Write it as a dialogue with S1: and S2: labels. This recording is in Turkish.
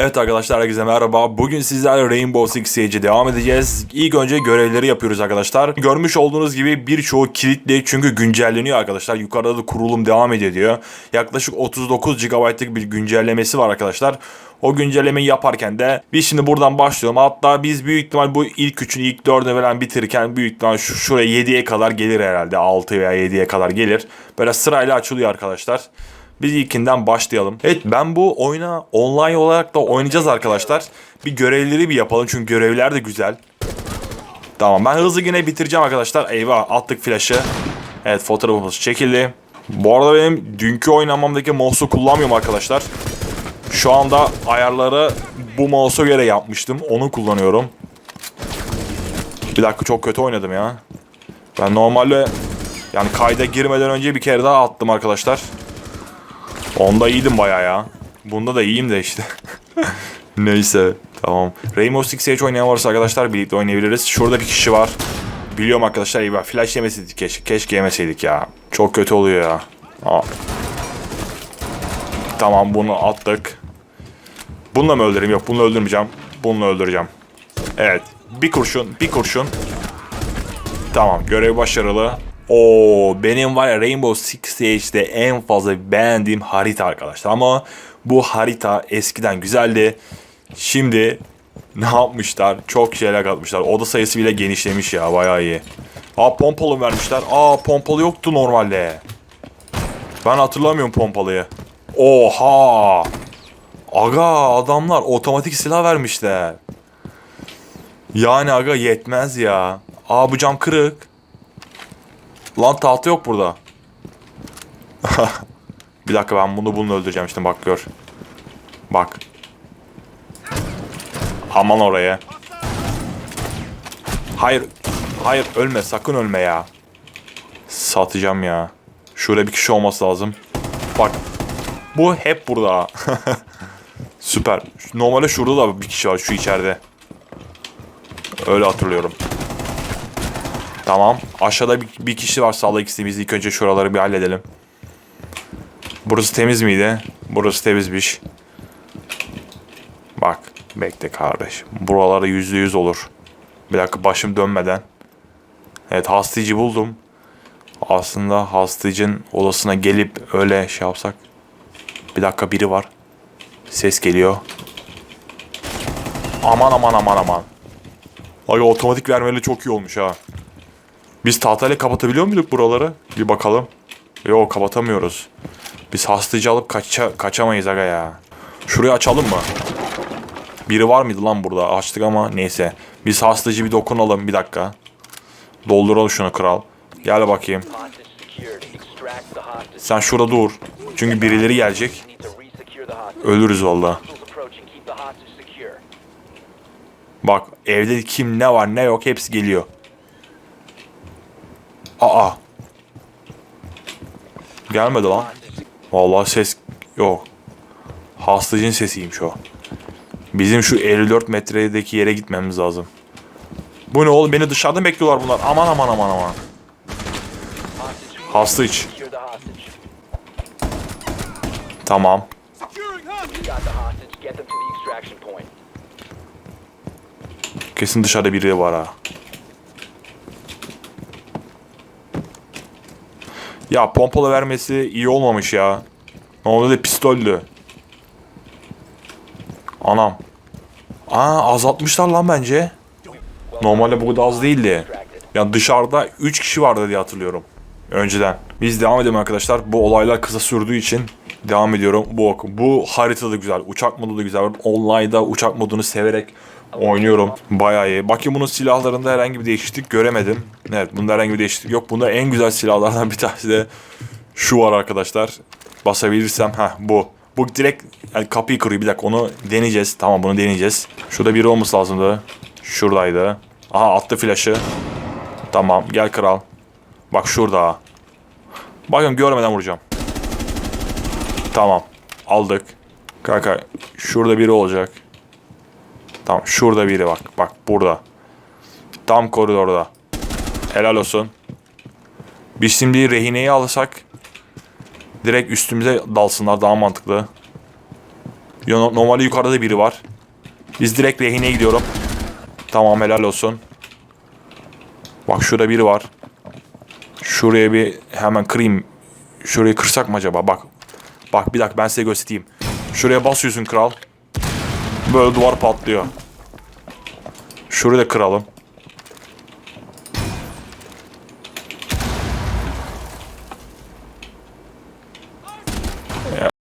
S1: Evet arkadaşlar herkese merhaba. Bugün sizlerle Rainbow Six Siege'e devam edeceğiz. İlk önce görevleri yapıyoruz arkadaşlar. Görmüş olduğunuz gibi birçoğu kilitli çünkü güncelleniyor arkadaşlar. Yukarıda da kurulum devam ediyor diyor. Yaklaşık 39 GB'lık bir güncellemesi var arkadaşlar. O güncellemeyi yaparken de biz şimdi buradan başlıyorum. Hatta biz büyük ihtimal bu ilk üçün ilk dördünü falan bitirirken büyük ihtimal şu, şuraya 7'ye kadar gelir herhalde. 6 veya 7'ye kadar gelir. Böyle sırayla açılıyor arkadaşlar. Biz ilkinden başlayalım. Evet ben bu oyuna online olarak da oynayacağız arkadaşlar. Bir görevleri bir yapalım çünkü görevler de güzel. Tamam ben hızlı yine bitireceğim arkadaşlar. Eyvah attık flash'ı. Evet fotoğrafımız çekildi. Bu arada benim dünkü oynamamdaki mouse'u kullanmıyorum arkadaşlar. Şu anda ayarları bu mouse'a göre yapmıştım. Onu kullanıyorum. Bir dakika çok kötü oynadım ya. Ben normalde yani kayda girmeden önce bir kere daha attım arkadaşlar. Onda iyiydim baya ya. Bunda da iyiyim de işte. Neyse tamam. Rainbow Six Siege oynayan varsa arkadaşlar birlikte oynayabiliriz. Şurada bir kişi var. Biliyorum arkadaşlar iyi Flash yemeseydik keşke. Keşke yemeseydik ya. Çok kötü oluyor ya. Aa. Tamam bunu attık. Bununla mı öldüreyim? Yok bununla öldürmeyeceğim. Bununla öldüreceğim. Evet. Bir kurşun. Bir kurşun. Tamam. Görev başarılı. Oo benim var ya Rainbow Six Siege'de en fazla beğendiğim harita arkadaşlar. Ama bu harita eskiden güzeldi. Şimdi ne yapmışlar? Çok şeyler katmışlar. Oda sayısı bile genişlemiş ya bayağı iyi. Aa pompalı vermişler. Aa pompalı yoktu normalde. Ben hatırlamıyorum pompalıyı. Oha! Aga adamlar otomatik silah vermişler. Yani aga yetmez ya. Aa bu cam kırık. Lan tahta yok burada. bir dakika ben bunu bununla öldüreceğim işte bak gör. Bak. Aman oraya. Hayır. Hayır ölme sakın ölme ya. Satacağım ya. Şurada bir kişi olması lazım. Bak. Bu hep burada. Süper. Normalde şurada da bir kişi var şu içeride. Öyle hatırlıyorum. Tamam. Aşağıda bir, bir kişi var sağlık ikisi. İlk önce şuraları bir halledelim. Burası temiz miydi? Burası temizmiş. Bak. Bekle kardeş. Buraları yüzde yüz olur. Bir dakika başım dönmeden. Evet hastayıcı buldum. Aslında hastayıcının odasına gelip öyle şey yapsak. Bir dakika biri var. Ses geliyor. Aman aman aman aman. Ay otomatik vermeli çok iyi olmuş ha. Biz tahtayla kapatabiliyor muyduk buraları? Bir bakalım. Yok kapatamıyoruz. Biz hastayıcı alıp kaça kaçamayız aga ya. Şurayı açalım mı? Biri var mıydı lan burada? Açtık ama neyse. Biz hastayıcı bir dokunalım bir dakika. Dolduralım şunu kral. Gel bakayım. Sen şurada dur. Çünkü birileri gelecek. Ölürüz valla. Bak evde kim ne var ne yok hepsi geliyor. Aa. Gelmedi lan. Vallahi ses yok. Hastacın sesiymiş o. Bizim şu 54 metredeki yere gitmemiz lazım. Bu ne oğlum beni dışarıda bekliyorlar bunlar. Aman aman aman aman. Hasta iç. Tamam. Kesin dışarıda biri var ha. Ya pompalı vermesi iyi olmamış ya. Normalde de pistollü. Anam. Aa azaltmışlar lan bence. Normalde bu kadar az değildi. Ya dışarıda 3 kişi vardı diye hatırlıyorum. Önceden. Biz devam edelim arkadaşlar. Bu olaylar kısa sürdüğü için devam ediyorum. Bu bu harita da güzel. Uçak modu da güzel. Online'da uçak modunu severek oynuyorum. Bayağı iyi. Bakayım bunun silahlarında herhangi bir değişiklik göremedim. Evet bunda herhangi bir değişiklik yok. Bunda en güzel silahlardan bir tanesi de şu var arkadaşlar. Basabilirsem ha bu. Bu direkt yani kapıyı kırıyor. Bir dakika onu deneyeceğiz. Tamam bunu deneyeceğiz. Şurada biri olması lazımdı. Şuradaydı. Aha attı flaşı. Tamam gel kral. Bak şurada. Bakın görmeden vuracağım. Tamam. Aldık. Kanka şurada biri olacak. Tamam şurada biri bak. Bak burada. Tam koridorda. Helal olsun. Biz şimdi rehineyi alırsak direkt üstümüze dalsınlar daha mantıklı. Normalde yukarıda da biri var. Biz direkt rehineye gidiyorum. Tamam helal olsun. Bak şurada biri var. Şuraya bir hemen kırayım. Şurayı kırsak mı acaba? Bak. Bak bir dakika ben size göstereyim. Şuraya basıyorsun kral. Böyle duvar patlıyor. Şurayı da kıralım.